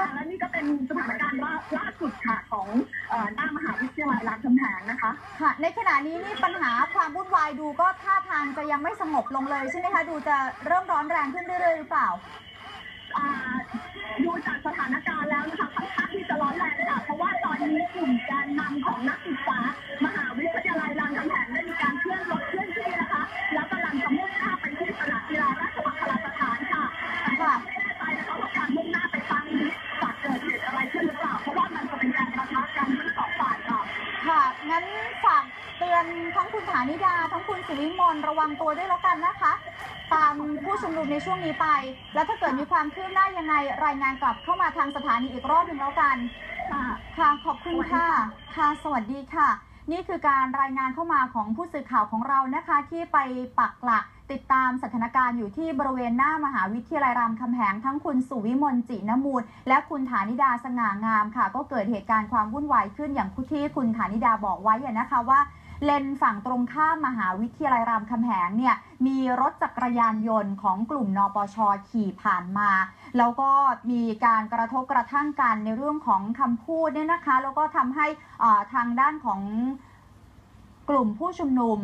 ค่ะค่ะคือและนี่ก็เป็นสถานการณ์ล่าล่าสุดค่ะของเอ่อหน้ามหาวิทยาลัยรามคำแหงนะคะ ค่ะ ในขณะนี้นี่ปัญหาความวุ่นวายดูก็ท่าทางจะยังไม่สงบลงเลยใช่ไหมคะดูจะเริ่มร้อนแรงขึ้นเรื่อยๆหรือเปล่าอ่าดูจากสถานการณ์แล้วนะคะค่อนข้างที่จะร้อนแรงค่ะเพราะว่าตอนนี้กลุ่มแกนนำของนักศึก ฝากเตือนทั้งคุณฐานิดา ทั้งคุณสุวิมลระวังตัวด้วยแล้วกันนะคะ ตามผู้ชุมนุมในช่วงนี้ไป แล้วถ้าเกิดมีความคืบหน้ายังไง รายงานกลับเข้ามาทางสถานีอีกรอบหนึ่งแล้วกันค่ะค่ะขอบคุณค่ะค่ะสวัสดีค่ะ นี่คือการรายงานเข้ามาของผู้สื่อข่าวของเรานะคะที่ไปปักหลัก ติดตามสถานการณ์อยู่ที่บริเวณหน้ามหาวิทยาลัยรามคำแหงทั้งคุณสุวิมลจินมูล และคุณฐานิดาสง่างามค่ะ ก็เกิดเหตุการณ์ความวุ่นวายขึ้นอย่างที่คุณฐานิดาบอกไว้นะคะว่าเลนฝั่งตรงข้ามมหาวิทยาลัยรามคำแหงเนี่ยมีรถจักรยานยนต์ของกลุ่มนปชขี่ผ่านมา แล้วก็มีการกระทบกระทั่งกันในเรื่องของคำพูดเนี่ยนะคะ แล้วก็ทำให้ทางด้านของกลุ่มผู้ชุมนุม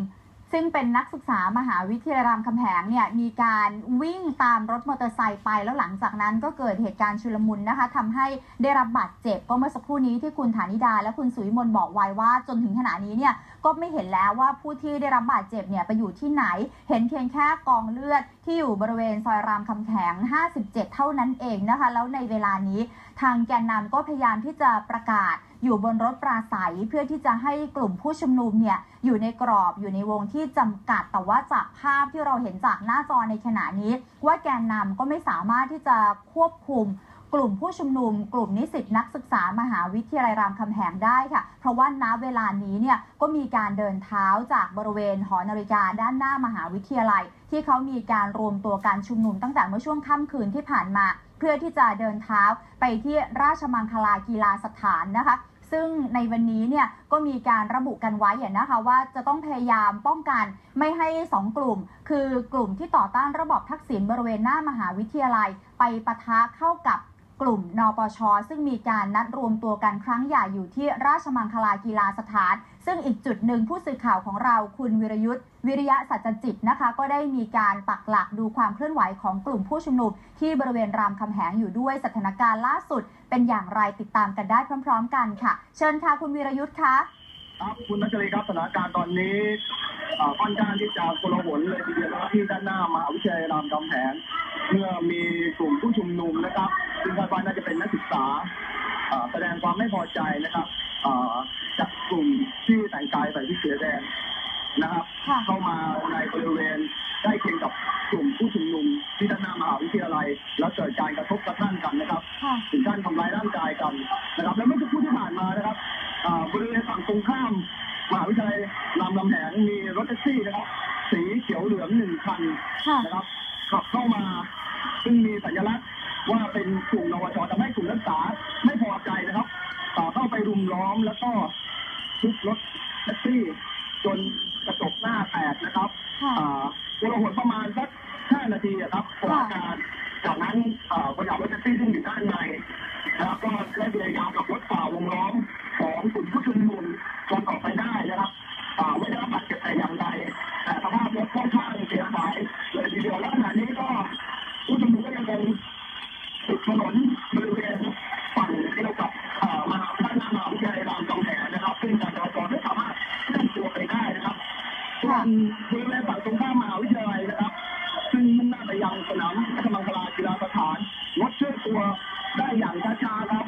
ซึ่งเป็นนักศึกษามหาวิทยาลัยรามคำแหงเนี่ยมีการวิ่งตามรถมอเตอร์ไซค์ไป แล้วหลังจากนั้นก็เกิดเหตุการณ์ชุลมุนนะคะทำให้ได้รับบาดเจ็บก็เมื่อสักครู่นี้ที่คุณฐานิดา และคุณสุวิมลบอกไว้ว่า จนถึงขณะนี้เนี่ยก็ไม่เห็นแล้วว่าผู้ที่ได้รับบาดเจ็บเนี่ยไปอยู่ที่ไหน เห็นเพียงแค่กองเลือด ที่อยู่บริเวณซอยรามคำแหง 57 เท่านั้นเองนะคะ แล้วในเวลานี้ทางแกนนำก็พยายามที่จะประกาศอยู่บนรถปราศัยเพื่อที่จะให้กลุ่มผู้ชุมนุมเนี่ยอยู่ในกรอบอยู่ในวงที่จำกัด แต่ว่าจากภาพที่เราเห็นจากหน้าจอในขณะนี้ ว่าแกนนำก็ไม่สามารถที่จะควบคุม กลุ่มผู้ชุมนุม กลุ่มนิสิตนักศึกษามหาวิทยาลัยรามคำแหงได้ค่ะ เพราะว่าณเวลานี้เนี่ยก็มีการเดินเท้าจากบริเวณหอนาฬิกาด้านหน้ามหาวิทยาลัย ที่เขามีการรวมตัวการชุมนุมตั้งแต่เมื่อช่วงค่ำคืนที่ผ่านมา เพื่อที่จะเดินเท้าไปที่ราชมังคลากีฬาสถานนะคะซึ่งในวันนี้เนี่ยก็มีการระบุกันไว้อะนะคะว่าจะต้องพยายามป้องกันไม่ให้ 2 กลุ่ม คือกลุ่มที่ต่อต้านระบอบทักษิณบริเวณหน้ามหาวิทยาลัย ไปปะทะเข้ากับ ปช ซึ่งมีการนัดรวมตัวกันครั้งใหญ่อยู่ที่ราชมังคลากีฬาสถาน ซึ่งอีกจุดหนึ่งผู้สื่อข่าวของเราคุณวิรยุทธ์วิริยะสัจจิตนะคะ ก็ได้มีการปักหลักดูความเคลื่อนไหวของกลุ่มผู้ชุมนุมที่บริเวณรามคำแหงอยู่ด้วยสถานการณ์ล่าสุด เป็นอย่างไรติดตามกันได้พร้อม ๆ กันค่ะ เชิญค่ะคุณวิรยุทธ์คะครับคุณนัชรีครับสถานการณ์ตอนนี้เอ่อค่อนข้างที่จะโกลาหลเลยทีเดียวนะครับที่ด้านหน้ามหาวิทยาลัยรามคำแหง มื่อมีกลุ่มผู้ชุมนุมนะครับซึ่งคาดว่าน่าจะเป็นนักศึกษาเอ่อแสดงความไม่พอใจนะครับเอ่อจากกลุ่มที่แต่งกายใส่ที่เสือแดงนะครับค่ะเข้ามาในบริเวณใกล้เคียงกับกลุ่มผู้ชุมนุมที่ด้านหน้ามหาวิทยาลัย แล้วเกิดการกระทบกระทั่งกันนะครับค่ะถึงการทำร้ายร่างกายกันนะครับ และเมื่อสักครู่ที่ผ่านมานะครับอ่าบริเวณฝั่งตรงข้ามมหาวิทยาลัยรามคำแหงมีรถแท็กซี่นะครับ สีเขียวเหลืองหนึ่งคันค่ะนะครับขับเข้ามา Who's ช่วงบริเวณฝั่งตรงข้ามมหาวิทยาลัยนะครับ ซึ่งมุ่งหน้าไปยังสนามกำลังกลากีฬาสถานรถเคลื่อตัวได้อย่างช้าๆครับ